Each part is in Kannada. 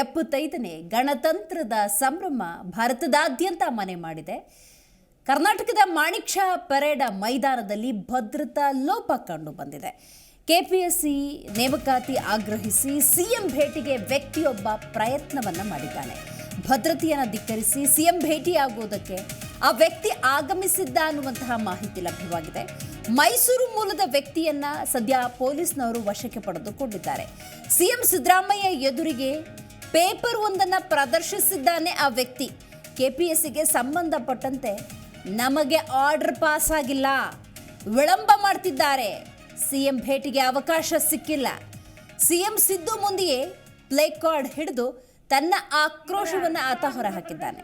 ಎಪ್ಪತ್ತೈದನೇ ಗಣತಂತ್ರದ ಸಂಭ್ರಮ ಭಾರತದಾದ್ಯಂತ ಮನೆ ಮಾಡಿದೆ. ಕರ್ನಾಟಕದ ಮಾಣಿಕ್ ಶಾ ಪರೇಡ ಮೈದಾನದಲ್ಲಿ ಭದ್ರತಾ ಲೋಪ ಕಂಡು ಬಂದಿದೆ. ಕೆಪಿಎಸ್ಸಿ ನೇಮಕಾತಿ ಆಗ್ರಹಿಸಿ ಸಿಎಂ ಭೇಟಿಗೆ ವ್ಯಕ್ತಿಯೊಬ್ಬ ಪ್ರಯತ್ನವನ್ನ ಮಾಡಿದ್ದಾನೆ. ಭದ್ರತೆಯನ್ನು ಧಿಕ್ಕರಿಸಿ ಸಿಎಂ ಭೇಟಿಯಾಗುವುದಕ್ಕೆ ಆ ವ್ಯಕ್ತಿ ಆಗಮಿಸಿದ್ದ ಅನ್ನುವಂತಹ ಮಾಹಿತಿ ಲಭ್ಯವಾಗಿದೆ. ಮೈಸೂರು ಮೂಲದ ವ್ಯಕ್ತಿಯನ್ನ ಸದ್ಯ ಪೊಲೀಸ್ನವರು ವಶಕ್ಕೆ ಪಡೆದುಕೊಂಡಿದ್ದಾರೆ. ಸಿಎಂ ಸಿದ್ದರಾಮಯ್ಯ ಎದುರಿಗೆ ಪೇಪರ್ ಒಂದನ್ನು ಪ್ರದರ್ಶಿಸಿದ್ದಾನೆ ಆ ವ್ಯಕ್ತಿ. ಕೆ ಪಿ ಎಸ್ ಸಿಗೆ ಸಂಬಂಧಪಟ್ಟಂತೆ ನಮಗೆ ಆರ್ಡರ್ ಪಾಸ್ ಆಗಿಲ್ಲ. ವಿಳಂಬ ಮಾಡ್ತಿದ್ದಾರೆ. ಸಿ ಎಂ ಭೇಟಿಗೆ ಅವಕಾಶ ಸಿಕ್ಕಿಲ್ಲ. ಸಿ ಎಂ ಸಿದ್ದು ಮುಂದೆಯೇ ಪ್ಲೇ ಕಾರ್ಡ್ ಹಿಡಿದು ತನ್ನ ಆಕ್ರೋಶವನ್ನು ಆತ ಹೊರಹಾಕಿದ್ದಾನೆ.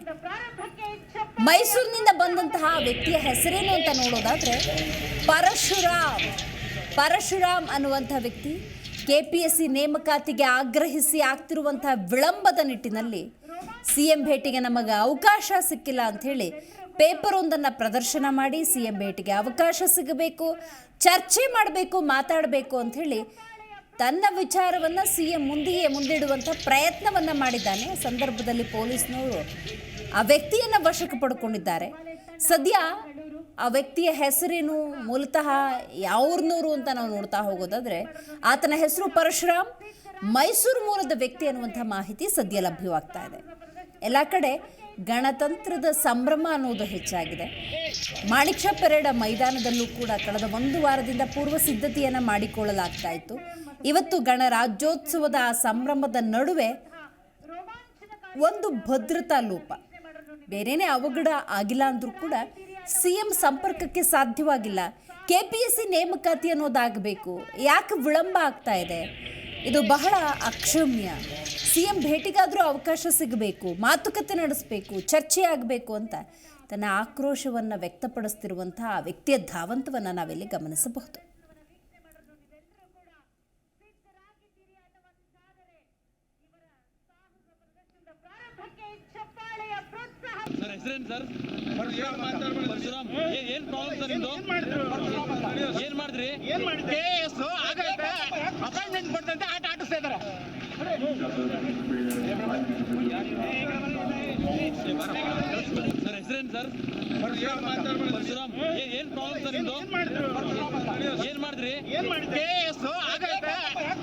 ಮೈಸೂರಿನಿಂದ ಬಂದಂತಹ ವ್ಯಕ್ತಿಯ ಹೆಸರೇನು ಅಂತ ನೋಡೋದಾದ್ರೆ ಪರಶುರಾಮ್. ಪರಶುರಾಮ್ ಅನ್ನುವಂಥ ವ್ಯಕ್ತಿ ಕೆಪಿಎಸ್ಸಿ ನೇಮಕಾತಿಗೆ ಆಗ್ರಹಿಸಿ ಆಗ್ತಿರುವಂತಹ ವಿಳಂಬದ ನಿಟ್ಟಿನಲ್ಲಿ ಸಿಎಂ ಭೇಟಿಗೆ ನಮಗೆ ಅವಕಾಶ ಸಿಕ್ಕಿಲ್ಲ ಅಂಥೇಳಿ ಪೇಪರ್ ಒಂದನ್ನು ಪ್ರದರ್ಶನ ಮಾಡಿ ಸಿಎಂ ಭೇಟಿಗೆ ಅವಕಾಶ ಸಿಗಬೇಕು, ಚರ್ಚೆ ಮಾಡಬೇಕು, ಮಾತಾಡಬೇಕು ಅಂಥೇಳಿ ತನ್ನ ವಿಚಾರವನ್ನು ಸಿಎಂ ಮುಂದೆಯೇ ಮುಂದಿಡುವಂಥ ಪ್ರಯತ್ನವನ್ನು ಮಾಡಿದ್ದಾನೆ. ಸಂದರ್ಭದಲ್ಲಿ ಪೊಲೀಸ್ನವರು ಆ ವ್ಯಕ್ತಿಯನ್ನು ವಶಕ್ಕೆ ಪಡ್ಕೊಂಡಿದ್ದಾರೆ. ಸದ್ಯ ಆ ವ್ಯಕ್ತಿಯ ಹೆಸರೇನು ಮೂಲತಃ ಯಾವ್ರನ್ನೂರು ಅಂತ ನಾವು ನೋಡ್ತಾ ಹೋಗೋದಾದ್ರೆ ಆತನ ಹೆಸರು ಪರಶುರಾಮ್. ಮೈಸೂರು ಮೂಲದ ವ್ಯಕ್ತಿ ಅನ್ನುವಂಥ ಮಾಹಿತಿ ಸದ್ಯ ಲಭ್ಯವಾಗ್ತಾ ಇದೆ. ಎಲ್ಲ ಕಡೆ ಗಣತಂತ್ರದ ಸಂಭ್ರಮ ಅನ್ನೋದು ಹೆಚ್ಚಾಗಿದೆ. ಮಾಣಿಕ್ಷ ಪೆರೇಡ ಮೈದಾನದಲ್ಲೂ ಕೂಡ ಕಳೆದ ಒಂದು ವಾರದಿಂದ ಪೂರ್ವ ಸಿದ್ಧತೆಯನ್ನು ಮಾಡಿಕೊಳ್ಳಲಾಗ್ತಾ ಇತ್ತು. ಇವತ್ತು ಗಣರಾಜ್ಯೋತ್ಸವದ ಆ ಸಂಭ್ರಮದ ನಡುವೆ ಒಂದು ಭದ್ರತಾ ಲೋಪ. ಬೇರೇನೇ ಅವಘಡ ಆಗಿಲ್ಲ ಅಂದರೂ ಕೂಡ ಸಿಎಂ ಸಂಪರ್ಕಕ್ಕೆ ಸಾಧ್ಯವಾಗಿಲ್ಲ. ಕೆ ಪಿ ಎಸ್ ಸಿ ನೇಮಕಾತಿ ಅನ್ನೋದಾಗಬೇಕು. ಯಾಕೆ ವಿಳಂಬ ಆಗ್ತಾ ಇದೆ? ಇದು ಬಹಳ ಅಕ್ಷಮ್ಯ. ಸಿಎಂ ಭೇಟಿಗಾದರೂ ಅವಕಾಶ ಸಿಗಬೇಕು, ಮಾತುಕತೆ ನಡೆಸಬೇಕು, ಚರ್ಚೆ ಆಗಬೇಕು ಅಂತ ತನ್ನ ಆಕ್ರೋಶವನ್ನು ವ್ಯಕ್ತಪಡಿಸ್ತಿರುವಂತಹ ಆ ವ್ಯಕ್ತಿಯ ಧಾವಂತವನ್ನು ನಾವಿಲ್ಲಿ ಗಮನಿಸಬಹುದು. ಹೆಸರೇನು ಸರ್? ಪರಶುರಾಮ್ ಏನ್ ಪ್ರಾಬ್ಲಮ್ ಸರ್ ನಿಮ್ದು? ಏನ್ ಮಾಡಿದ್ರಿ? ಏನ್ ಅಪಾಯಿಂಟ್ಮೆಂಟ್ ಕೊಡ್ತಂತೆ ಆಟ ಆಟಿಸ್ತಾ ಇದಾರೆ ಸರ್ ಹೆಸರೇನು ಸರ್? ಪರಶುರಾಮ್ ಏನ್ ಪ್ರಾಬ್ಲಮ್ ಸರ್ ನಿಮ್ದು? ಏನ್ ಮಾಡಿದ್ರಿ? ಏನ್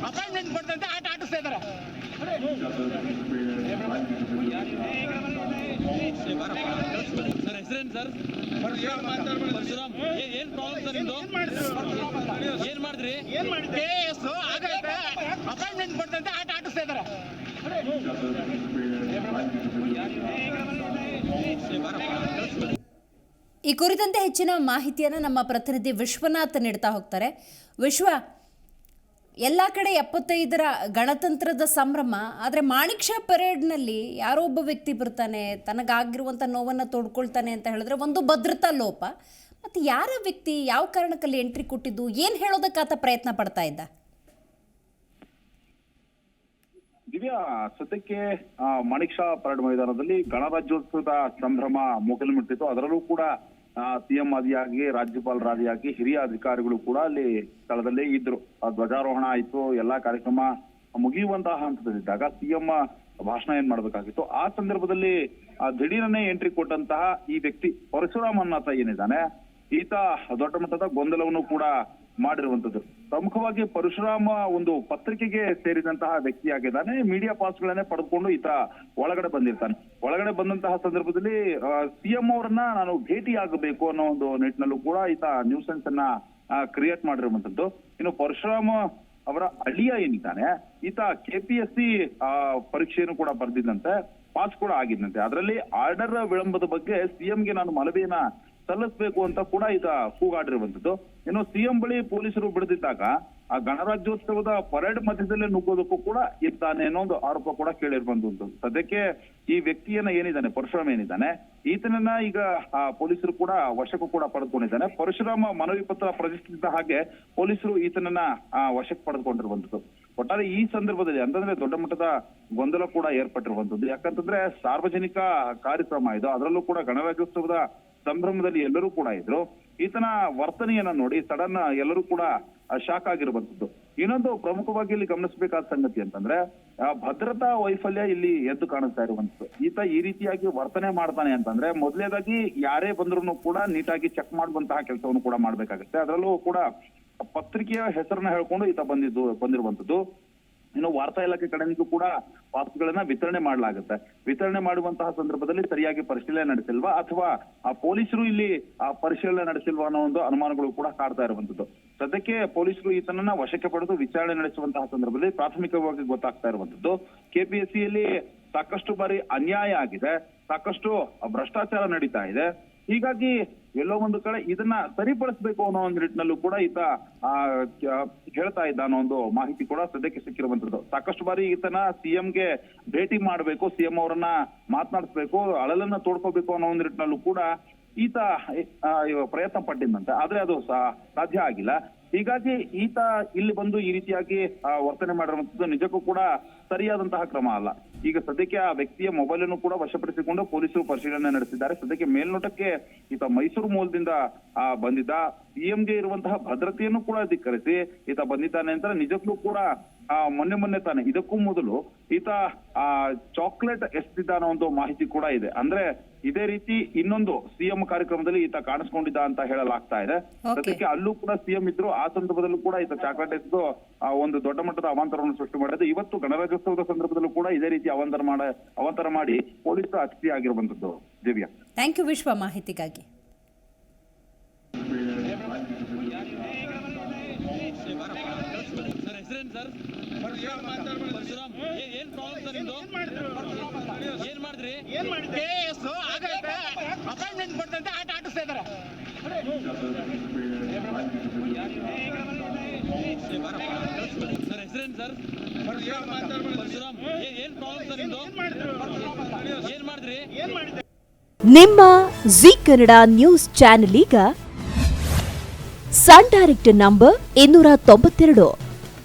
ಅಪಾಯಿಂಟ್ಮೆಂಟ್ ಕೊಡ್ತಂತೆ ಆಟ ಆಟಿಸ್ತಾ ಇದಾರೆ ಸರ್ ಹೆಸರೇನು ಸರ್? ಪರಶುರಾಮ್ ಏನ್ ಪ್ರಾಬ್ಲಮ್ ಸರ್ ನಿಮ್ದು ಏನ್ ಮಾಡಿದ್ರಿ? ಏನ್ ಆಗೈತೆ ಅಪಾಯಿಂಟ್ಮೆಂಟ್ ಕೊಡ್ತಂತೆ ಆಟ ಆಟಿಸ್ತಾ ಇದಾರೆ ಈ ಕುರಿತಂತೆ ಹೆಚ್ಚಿನ ಮಾಹಿತಿಯನ್ನು ನಮ್ಮ ಪ್ರತಿನಿಧಿ ವಿಶ್ವನಾಥ್ ನೀಡ್ತಾ ಹೋಗ್ತಾರೆ. ವಿಶ್ವ ಎಲ್ಲ ಕಡೆ ಎಪ್ಪತ್ತೈದರ ಗಣತಂತ್ರದ ಸಂಭ್ರಮ, ಆದರೆ ಮಾಣಿಕ್ ಶಾ ಪರೇಡ್ನಲ್ಲಿ ಯಾರೋ ಒಬ್ಬ ವ್ಯಕ್ತಿ ಬರ್ತಾನೆ ತನಗಾಗಿರುವಂಥ ನೋವನ್ನು ತೊಡ್ಕೊಳ್ತಾನೆ ಅಂತ ಹೇಳಿದ್ರೆ ಒಂದು ಭದ್ರತಾ ಲೋಪ. ಮತ್ತು ಯಾರ ವ್ಯಕ್ತಿ ಯಾವ ಕಾರಣಕ್ಕಲ್ಲಿ ಎಂಟ್ರಿ ಕೊಟ್ಟಿದ್ದು? ಏನು ಹೇಳೋದಕ್ಕಾತ ಪ್ರಯತ್ನ ಪಡ್ತಾ ಇದ್ದ? ದಿವ್ಯಾ, ಸದ್ಯಕ್ಕೆ ಮಾಣಿಕ್ ಶಾ ಪರೇಡ್ ಮೈದಾನದಲ್ಲಿ ಗಣರಾಜ್ಯೋತ್ಸವದ ಸಂಭ್ರಮ ಮುಗಿಲು ಮುಟ್ಟಿತ್ತು ಅದರಲ್ಲೂ ಕೂಡ ಸಿಎಂ ಆದಿಯಾಗಿ ರಾಜ್ಯಪಾಲರಾದಿಯಾಗಿ ಹಿರಿಯ ಅಧಿಕಾರಿಗಳು ಕೂಡ ಅಲ್ಲಿ ಸ್ಥಳದಲ್ಲೇ ಇದ್ರು. ಆ ಧ್ವಜಾರೋಹಣ ಆಯ್ತು, ಎಲ್ಲಾ ಕಾರ್ಯಕ್ರಮ ಮುಗಿಯುವಂತಹ ಹಂತದಲ್ಲಿದ್ದಾಗ ಸಿಎಂ ಭಾಷಣ ಏನ್ ಮಾಡ್ಬೇಕಾಗಿತ್ತು? ಆ ಸಂದರ್ಭದಲ್ಲಿ ದಿಢೀರನೆ ಎಂಟ್ರಿ ಕೊಟ್ಟಂತಹ ಈ ವ್ಯಕ್ತಿ ಪರಶುರಾಮ್ ಅನ್ನಾಥ ಏನಿದ್ದಾನೆ, ಈತ ದೊಡ್ಡ ಮಟ್ಟದ ಗೊಂದಲವನ್ನು ಕೂಡ ಮಾಡಿರುವಂತದ್ದು. ಪ್ರಮುಖವಾಗಿ ಪರಶುರಾಮ ಒಂದು ಪತ್ರಿಕೆಗೆ ಸೇರಿದಂತಹ ವ್ಯಕ್ತಿಯಾಗಿದ್ದಾನೆ. ಮೀಡಿಯಾ ಪಾಸ್ ಗಳನ್ನೇ ಪಡೆದುಕೊಂಡು ಈತ ಒಳಗಡೆ ಬಂದಿರ್ತಾನೆ. ಒಳಗಡೆ ಬಂದಂತಹ ಸಂದರ್ಭದಲ್ಲಿ ಸಿಎಂ ಅವರನ್ನ ನಾನು ಭೇಟಿ ಆಗಬೇಕು ಅನ್ನೋ ಒಂದು ನಿಟ್ಟಿನಲ್ಲೂ ಕೂಡ ಈತ ನ್ಯೂಸೆನ್ಸ್ ಅನ್ನ ಕ್ರಿಯೇಟ್ ಮಾಡಿರುವಂತದ್ದು. ಇನ್ನು ಪರಶುರಾಮ ಅವರ ಅಳಿಯ ಏನಿದ್ದಾನೆ, ಈತ ಕೆಪಿಎಸ್ಸಿ ಪರೀಕ್ಷೆಯನ್ನು ಕೂಡ ಬರೆದಿದ್ದಂತೆ, ಪಾಸ್ ಕೂಡ ಆಗಿದ್ದಂತೆ. ಅದರಲ್ಲಿ ಆರ್ಡರ್ ವಿಳಂಬದ ಬಗ್ಗೆ ಸಿಎಂಗೆ ನಾನು ಮನವಿಯನ್ನ ಸಲ್ಲಿಸಬೇಕು ಅಂತ ಕೂಡ ಈಗ ಕೂಗಾಡಿರುವಂತದ್ದು ಇನ್ನು ಸಿಎಂ ಬಳಿ ಪೊಲೀಸರು ಬಿಡದಿದ್ದಾಗ ಆ ಗಣರಾಜ್ಯೋತ್ಸವದ ಪರೇಡ್ ಮಧ್ಯದಲ್ಲಿ ನುಗ್ಗೋದಕ್ಕೂ ಕೂಡ ಇದ್ದಾನೆ ಅನ್ನೋ ಒಂದು ಆರೋಪ ಕೂಡ ಕೇಳಿರುವಂತದ್ದು ಸದ್ಯಕ್ಕೆ ಈ ವ್ಯಕ್ತಿಯನ್ನ ಏನಿದ್ದಾನೆ, ಪರಶುರಾಮ್ ಏನಿದ್ದಾನೆ, ಈತನನ್ನ ಈಗ ಆ ಪೊಲೀಸರು ಕೂಡ ವಶಕ್ಕೂ ಕೂಡ ಪಡೆದುಕೊಂಡಿದ್ದಾನೆ. ಪರಶುರಾಮ ಮನವಿ ಪತ್ರ ಪ್ರದರ್ಶಿಸಿದ ಹಾಗೆ ಪೊಲೀಸರು ಈತನನ್ನ ವಶಕ್ಕೆ ಪಡೆದುಕೊಂಡಿರುವಂತದ್ದು ಒಟ್ಟಾರೆ ಈ ಸಂದರ್ಭದಲ್ಲಿ ಅಂತಂದ್ರೆ ದೊಡ್ಡ ಮಟ್ಟದ ಗೊಂದಲ ಕೂಡ ಏರ್ಪಟ್ಟಿರುವಂತದ್ದು ಯಾಕಂತಂದ್ರೆ ಸಾರ್ವಜನಿಕ ಕಾರ್ಯಕ್ರಮ ಇದು. ಅದರಲ್ಲೂ ಕೂಡ ಗಣರಾಜ್ಯೋತ್ಸವದ ಸಂಭ್ರಮದಲ್ಲಿ ಎಲ್ಲರೂ ಕೂಡ ಇದ್ರು. ಈತನ ವರ್ತನೆಯನ್ನ ನೋಡಿ ಸಡನ್ ಎಲ್ಲರೂ ಕೂಡ ಶಾಕ್ ಆಗಿರುವಂತದ್ದು ಇನ್ನೊಂದು ಪ್ರಮುಖವಾಗಿ ಇಲ್ಲಿ ಗಮನಿಸಬೇಕಾದ ಸಂಗತಿ ಅಂತಂದ್ರೆ ಭದ್ರತಾ ವೈಫಲ್ಯ ಇಲ್ಲಿ ಎದ್ದು ಕಾಣಿಸ್ತಾ ಇರುವಂತದ್ದು ಈತ ಈ ರೀತಿಯಾಗಿ ವರ್ತನೆ ಮಾಡ್ತಾನೆ ಅಂತಂದ್ರೆ, ಮೊದಲೇದಾಗಿ ಯಾರೇ ಬಂದ್ರು ಕೂಡ ನೀಟಾಗಿ ಚೆಕ್ ಮಾಡುವಂತಹ ಕೆಲಸವನ್ನು ಕೂಡ ಮಾಡ್ಬೇಕಾಗುತ್ತೆ. ಅದರಲ್ಲೂ ಕೂಡ ಪತ್ರಿಕೆಯ ಹೆಸರನ್ನ ಹೇಳ್ಕೊಂಡು ಈತ ಬಂದಿದ್ದು ಬಂದಿರುವಂತದ್ದು ಇನ್ನು ವಾರ್ತಾ ಇಲಾಖೆ ಕಡೆಯಿಂದಲೂ ಕೂಡ ಪಾಸ್ಗಳನ್ನ ವಿತರಣೆ ಮಾಡಲಾಗುತ್ತೆ. ವಿತರಣೆ ಮಾಡುವಂತಹ ಸಂದರ್ಭದಲ್ಲಿ ಸರಿಯಾಗಿ ಪರಿಶೀಲನೆ ನಡೆಸಿಲ್ವಾ? ಅಥವಾ ಆ ಪೊಲೀಸರು ಇಲ್ಲಿ ಆ ಪರಿಶೀಲನೆ ನಡೆಸಿಲ್ವಾ ಅನ್ನೋ ಒಂದು ಅನುಮಾನಗಳು ಕೂಡ ಕಾಡ್ತಾ ಇರುವಂತದ್ದು ಸದ್ಯಕ್ಕೆ ಪೊಲೀಸರು ಈತನನ್ನ ವಶಕ್ಕೆ ಪಡೆದು ವಿಚಾರಣೆ ನಡೆಸುವಂತಹ ಸಂದರ್ಭದಲ್ಲಿ ಪ್ರಾಥಮಿಕವಾಗಿ ಗೊತ್ತಾಗ್ತಾ ಇರುವಂತದ್ದು ಕೆಪಿಎಸ್ಸಿಯಲ್ಲಿ ಸಾಕಷ್ಟು ಬಾರಿ ಅನ್ಯಾಯ ಆಗಿದೆ. ಸಾಕಷ್ಟು ಭ್ರಷ್ಟಾಚಾರ ನಡೀತಾ ಇದೆ. ಹೀಗಾಗಿ ಎಲ್ಲೋ ಒಂದು ಕಡೆ ಇದನ್ನ ಸರಿಪಡಿಸಬೇಕು ಅನ್ನೋ ಒಂದು ನಿಟ್ಟಿನಲ್ಲೂ ಕೂಡ ಈತ, ಆ ಹೇಳ್ತಾ ಇದ್ದ ಅನ್ನೋ ಒಂದು ಮಾಹಿತಿ ಕೂಡ ಸದ್ಯಕ್ಕೆ ಸಿಕ್ಕಿರುವಂತದ್ದು. ಸಾಕಷ್ಟು ಬಾರಿ ಈತನ ಸಿಎಂಗೆ ಭೇಟಿ ಮಾಡಬೇಕು ಸಿಎಂ ಅವರನ್ನ ಮಾತನಾಡಿಸ್ಬೇಕು, ಅಳಲನ್ನ ತೋಡ್ಕೋಬೇಕು ಅನ್ನೋ ಒಂದು ನಿಟ್ಟಿನಲ್ಲೂ ಕೂಡ ಈತ ಪ್ರಯತ್ನ ಪಟ್ಟಿದ್ದಂತೆ ಆದ್ರೆ ಅದು ಸಾಧ್ಯ ಆಗಿಲ್ಲ. ಹೀಗಾಗಿ ಈತ ಇಲ್ಲಿ ಬಂದು ಈ ರೀತಿಯಾಗಿ ವರ್ತನೆ ಮಾಡಿರುವಂತದ್ದು ನಿಜಕ್ಕೂ ಕೂಡ ಸರಿಯಾದಂತಹ ಕ್ರಮ ಅಲ್ಲ. ಈಗ ಸದ್ಯಕ್ಕೆ ಆ ವ್ಯಕ್ತಿಯ ಮೊಬೈಲ್ ಅನ್ನು ಕೂಡ ವಶಪಡಿಸಿಕೊಂಡು ಪೊಲೀಸರು ಪರಿಶೀಲನೆ ನಡೆಸಿದ್ದಾರೆ. ಸದ್ಯಕ್ಕೆ ಮೇಲ್ನೋಟಕ್ಕೆ ಈತ ಮೈಸೂರು ಮೂಲದಿಂದ ಬಂದಿದ್ದ. ಸಿಎಂಗೆ ಇರುವಂತಹ ಭದ್ರತೆಯನ್ನು ಕೂಡ ಧಿಕ್ಕರಿಸಿ ಈತ ಬಂದಿದ್ದಾನೆ ಅಂತ ನಿಜಕ್ಕೂ ಕೂಡ ಮೊನ್ನೆ ಮೊನ್ನೆ ತಾನೆ. ಇದಕ್ಕೂ ಮೊದಲು ಈತ ಆ ಚಾಕ್ಲೇಟ್ ಎಸ್ತಿದ್ದ ಅನ್ನೋ ಒಂದು ಮಾಹಿತಿ ಕೂಡ ಇದೆ. ಅಂದ್ರೆ ಇದೇ ರೀತಿ ಇನ್ನೊಂದು ಸಿಎಂ ಕಾರ್ಯಕ್ರಮದಲ್ಲಿ ಈತ ಕಾಣಿಸ್ಕೊಂಡಿದ್ದ ಅಂತ ಹೇಳಲಾಗ್ತಾ ಇದೆ. ಅದಕ್ಕೆ ಸದ್ಯಕ್ಕೆ ಅಲ್ಲೂ ಕೂಡ ಸಿಎಂ ಇದ್ರು ಆ ಸಂದರ್ಭದಲ್ಲೂ ಕೂಡ ಈತ ಚಾಕ್ಲೇಟ್ ಎಸ್ದು ಆ ಒಂದು ದೊಡ್ಡ ಮಟ್ಟದ ಅವಾಂತರವನ್ನು ಸೃಷ್ಟಿ ಮಾಡಿದೆ ಇವತ್ತು ಗಣರಾಜ್ಯೋತ್ಸವದ ಸಂದರ್ಭದಲ್ಲೂ ಕೂಡ ಇದೇ ರೀತಿ ಅವಾಂತರ ಮಾಡ ಅವಾಂತರ ಮಾಡಿ ಪೊಲೀಸರು ಅತಿಥಿ ಆಗಿರುವಂತದ್ದು. ದಿವ್ಯಾ. ಥ್ಯಾಂಕ್ ಯು ವಿಶ್ವ ಮಾಹಿತಿಗಾಗಿ. ಸರ್? ಹೆಸರೇನು ಸರ್ ಪರಶುರಾಮ್ ಏನ್ ಪ್ರಾಬ್ಲಮ್ ಸರ್ ನಿಮ್ದು ಏನ್ ಮಾಡಿದ್ರಿ? ಏನ್ ಅಪಾಯಿಂಟ್ಮೆಂಟ್ ಕೊಟ್ಟಂತೆ ಆಟ ಆಟಿಸ್ತಾ ಇದಾರೆ ಸರ್ ಹೆಸರೇನು ಸರ್? ಪರಶುರಾಮ್ ಏನ್ ಪ್ರಾಬ್ಲಮ್ ಸರ್ ನಿಮ್ದು ಏನ್ ಮಾಡಿದ್ರಿ? ನಿಮ್ಮ ಜಿ ಕನ್ನಡ ನ್ಯೂಸ್ ಚಾನೆಲ್ ಈಗ ಸನ್ ಡೈರೆಕ್ಟ್ ನಂಬರ್ ಇನ್ನೂರ ತೊಂಬತ್ತೆರಡು.